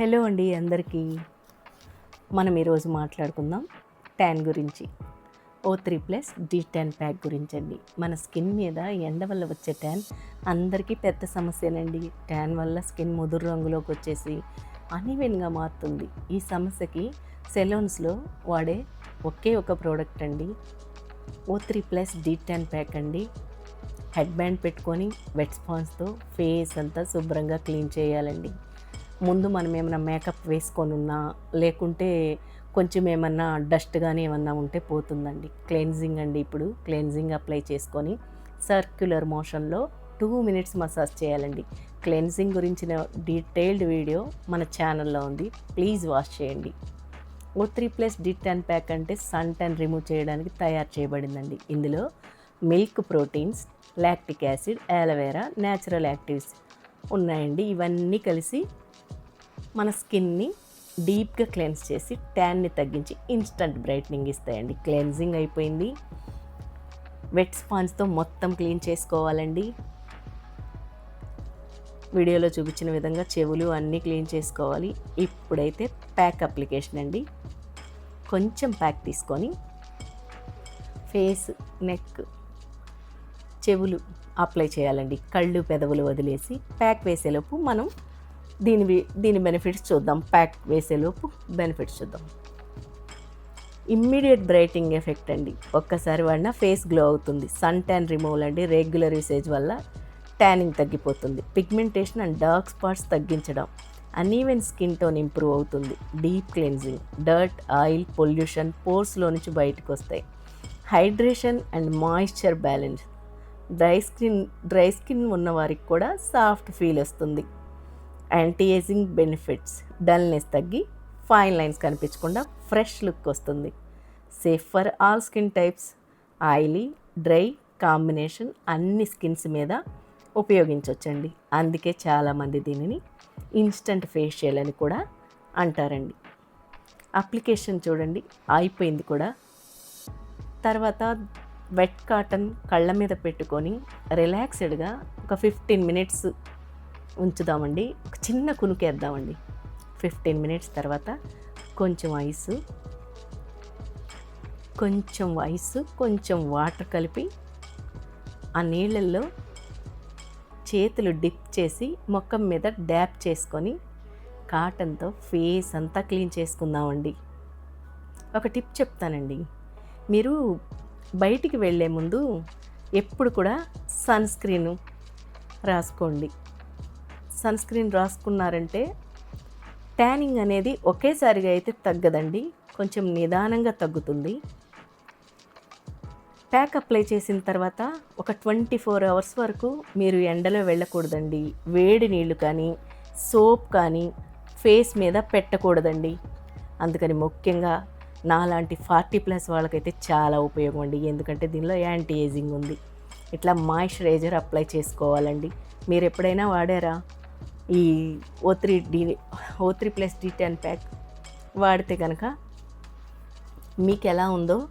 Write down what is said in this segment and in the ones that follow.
Hello అండి అందరికీ. మనం ఈరోజు మాట్లాడుకుందాం ట్యాన్ గురించి. O three plus D tan pack గురించి అండి మన స్కిన్ మీద ఎండ వల్ల వచ్చే ట్యాన్ అందరికీ పెద్ద సమస్యనండి. ట్యాన్ వల్ల స్కిన్ ముదురు రంగులోకి వచ్చేసి అన్ఈవెన్గా మారుతుంది. ఈ సమస్యకి సెలోన్స్లో వాడే ఒకే ఒక ప్రోడక్ట్ అండి. O three plus D tan pack అండి. హెడ్ బ్యాండ్ పెట్టుకొని వెట్ స్పాన్స్తో ఫేస్ అంతా శుభ్రంగా క్లీన్ చేయాలండి. ముందు మనం ఏమైనా మేకప్ వేసుకొని ఉన్నా లేకుంటే కొంచెం ఏమన్నా డస్ట్ కానీ ఏమన్నా ఉంటే పోతుందండి. క్లెన్జింగ్ అండి ఇప్పుడు. క్లెన్జింగ్ అప్లై చేసుకొని సర్క్యులర్ మోషన్లో టూ మినిట్స్ మసాజ్ చేయాలండి. క్లెన్జింగ్ గురించిన డీటెయిల్డ్ వీడియో మన ఛానల్లో ఉంది. ప్లీజ్ వాచ్ చేయండి. O three plus D tan pack అంటే సన్ టెన్ రిమూవ్ చేయడానికి తయారు చేయబడిందండి. ఇందులో milk proteins lactic acid aloe vera natural actives ఉన్నాయండి. ఇవన్నీ కలిసి మన స్కిన్ని డీప్గా క్లెన్స్ చేసి ట్యాన్ని తగ్గించి ఇన్స్టంట్ బ్రైట్నింగ్ ఇస్తాయండి. క్లెన్జింగ్ అయిపోయింది. వెట్ స్పాంజ్తో మొత్తం క్లీన్ చేసుకోవాలండి. వీడియోలో చూపించిన విధంగా చెవులు అన్నీ క్లీన్ చేసుకోవాలి. ఇప్పుడైతే ప్యాక్ అప్లికేషన్ అండి. కొంచెం ప్యాక్ తీసుకొని ఫేస్ నెక్ చెవులు అప్లై చేయాలండి. కళ్ళు పెదవులు వదిలేసి ప్యాక్ వేసేలోపు మనం దీని దీని బెనిఫిట్స్ చూద్దాం. ప్యాక్ వేసేలోపు బెనిఫిట్స్ చూద్దాం. ఇమ్మీడియట్ బ్రైటింగ్ ఎఫెక్ట్ అండి. ఒక్కసారి వాడిన ఫేస్ గ్లో అవుతుంది. సన్ ట్యాన్ రిమూవల్ అండి. రెగ్యులర్ యూసేజ్ వల్ల ట్యానింగ్ తగ్గిపోతుంది. పిగ్మెంటేషన్ అండ్ డార్క్ స్పాట్స్ తగ్గించడం. అన్ఈవెన్ స్కిన్ టోన్ ఇంప్రూవ్ అవుతుంది. Deep cleansing dirt oil pollution పోర్స్లో నుంచి బయటకు వస్తాయి. Hydration and moisture balance dry skin dry skin ఉన్న వారికి కూడా సాఫ్ట్ ఫీల్ వస్తుంది. యాంటీ ఏజింగ్ బెనిఫిట్స్ డల్నెస్ తగ్గి ఫైన్ లైన్స్ కనిపించకుండా ఫ్రెష్ లుక్ వస్తుంది. Safe for all skin types oily dry combination అన్ని స్కిన్స్ మీద ఉపయోగించవచ్చండి అందుకే చాలామంది దీనిని ఇన్స్టంట్ ఫేషియల్ అని కూడా అంటారండి. అప్లికేషన్ చూడండి అయిపోయింది కూడా. తర్వాత వెట్ కాటన్ కళ్ళ మీద పెట్టుకొని రిలాక్స్డ్గా ఒక ఫిఫ్టీన్ మినిట్స్ ఉంచుదామండి. ఒక చిన్న కునుకేద్దామండి ఫిఫ్టీన్ మినిట్స్ తర్వాత కొంచెం ఐస్ కొంచెం ఐస్ కొంచెం వాటర్ కలిపి ఆ నీళ్ళల్లో చేతులు డిప్ చేసి మొక్కం మీద డ్యాప్ చేసుకొని కాటన్తో ఫేస్ అంతా క్లీన్ చేసుకుందామండి. ఒక టిప్ చెప్తానండి. మీరు బయటికి వెళ్ళే ముందు ఎప్పుడు కూడా సన్ స్క్రీన్ రాసుకోండి. సన్ స్క్రీన్ రాసుకున్నారంటే ట్యానింగ్ అనేది ఒకేసారిగా అయితే తగ్గదండి. కొంచెం నిదానంగా తగ్గుతుంది. ప్యాక్ అప్లై చేసిన తర్వాత ఒక ట్వంటీ ఫోర్ అవర్స్ వరకు మీరు ఎండలో వెళ్ళకూడదండి. వేడి నీళ్ళు కానీ సోప్ కానీ ఫేస్ మీద పెట్టకూడదండి. అందుకని ముఖ్యంగా నాలాంటి ఫార్టీ ప్లస్ వాళ్ళకైతే చాలా ఉపయోగం అండి. ఎందుకంటే దీనిలో యాంటీ ఏజింగ్ ఉంది. ఇట్లా మాయిశ్చరైజర్ అప్లై చేసుకోవాలండి. మీరు ఎప్పుడైనా వాడారా? ఈ O three D O three plus D tan pack వాడితే కనుక మీకు ఎలా ఉందో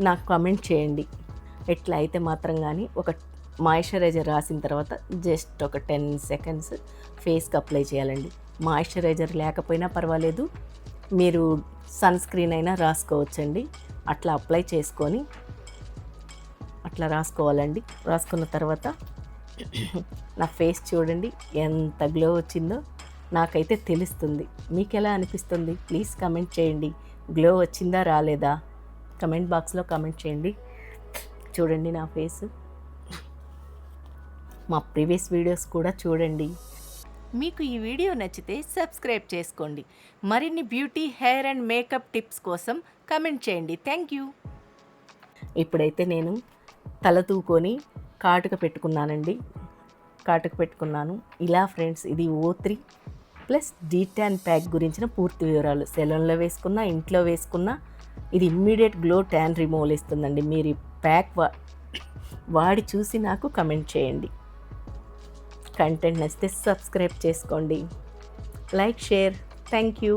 నాకు కమెంట్ చేయండి. ఎట్లా అయితే మాత్రం కానీ ఒక మాయిశ్చరైజర్ రాసిన తర్వాత జస్ట్ ఒక టెన్ సెకండ్స్ ఫేస్కి అప్లై చేయాలండి. మాయిశ్చరైజర్ లేకపోయినా పర్వాలేదు మీరు సన్ స్క్రీన్ అయినా రాసుకోవచ్చండి. అట్లా అప్లై చేసుకొని అట్లా రాసుకోవాలండి. రాసుకున్న తర్వాత నా ఫేస్ చూడండి ఎంత గ్లో వచ్చిందో నాకైతే తెలుస్తుంది. మీకు ఎలా అనిపిస్తుంది? ప్లీజ్ కమెంట్ చేయండి. గ్లో వచ్చిందా రాలేదా? కమెంట్ బాక్స్లో కమెంట్ చేయండి. చూడండి నా ఫేస్ మా ప్రీవియస్ వీడియోస్ కూడా చూడండి. మీకు ఈ వీడియో నచ్చితే సబ్స్క్రైబ్ చేసుకోండి. మరిన్ని beauty hair and makeup tips కోసం కమెంట్ చేయండి. థ్యాంక్ యూ ఇప్పుడైతే నేను తల తూకొని కాటుక పెట్టుకున్నానండి. కాటుక పెట్టుకున్నాను. ఇలా ఫ్రెండ్స్ ఇది O three plus D pack గురించిన పూర్తి వివరాలు. సెలూన్లో వేసుకున్నా ఇంట్లో వేసుకున్నా ఇది ఇమ్మీడియట్ గ్లో ట్యాన్ రిమూవల్ ఇస్తుందండి. మీరు ఈ ప్యాక్ వా వాడి చూసి నాకు కమెంట్ చేయండి. కంటెంట్ నచ్చితే సబ్స్క్రైబ్ చేసుకోండి. Like share. Thank you.